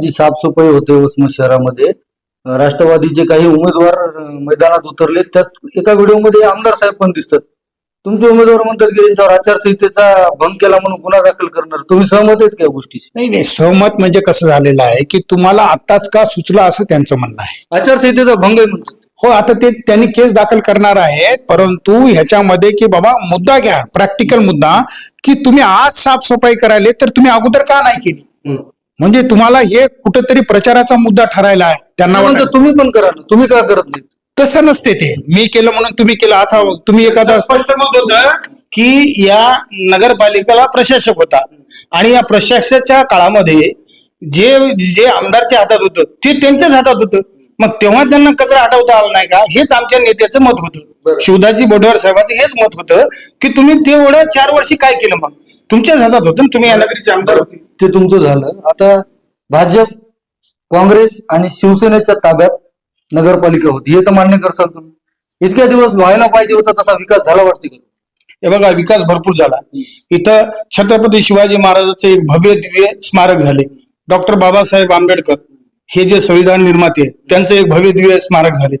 जी साफसफाई होते वसमत शहरामध्ये राष्ट्रवादीचे काही उमेदवार मैदानात उतरले त्यात एका व्हिडिओमध्ये आमदार साहेब पण दिसतात. तुमचे उमेदवार म्हणतात की त्यांच्यावर आचारसंहितेचा भंग केला म्हणून गुन्हा दाखल करणार. तुम्ही सहमत आहेत का या गोष्टीशी? नाही नाही सहमत म्हणजे कसं झालेलं आहे की तुम्हाला आत्ताच का सुचलं असं त्यांचं म्हणणं आहे. आचारसंहितेचा भंग आहे म्हणतात. हो आता ते त्यांनी केस दाखल करणार आहेत परंतु ह्याच्यामध्ये की बाबा मुद्दा घ्या प्रॅक्टिकल मुद्दा की तुम्ही आज साफसफाई करायले तर तुम्ही अगोदर का नाही केली? म्हणजे तुम्हाला हे कुठेतरी प्रचाराचा मुद्दा ठरायला आहे. त्यांना वाटतं, तुम्ही पण करा ना. तुम्ही का करत नाही तसं नसते ते. मी केलं म्हणून तुम्ही केलं. आता तुम्ही एखादा स्पष्ट मत होतं की या नगरपालिकेला प्रशासक होता. आणि या प्रशासकाच्या काळामध्ये जे जे आमदारच्या हातात होतं ते त्यांच्याच हातात होतं. मग तेव्हा त्यांना कचरा हटवता आला नाही का? हेच आमच्या नेत्याचं मत होतं. शिवदाजी बोडवर साहेबांचं हेच मत होतं की तुम्ही ते एवढं चार वर्षी काय केलं मग? तुमच्याच हातात होतं तुम्ही या नगरीचे आमदार होते. ते तुमचं झालं. आता भाजप काँग्रेस आणि शिवसेनेच्या ताब्यात नगरपालिका होती. हे तर मान्य करसाल तुम्ही. इतक्या दिवस व्हायला पाहिजे होता तसा विकास झाला वाटते का? हे बघा विकास भरपूर झाला. इथं छत्रपती शिवाजी महाराजांचे एक भव्य दिव्य स्मारक झाले. डॉक्टर बाबासाहेब आंबेडकर हे जे संविधान निर्माते आहेत, त्यांचं एक भव्य दिव्य स्मारक झाले.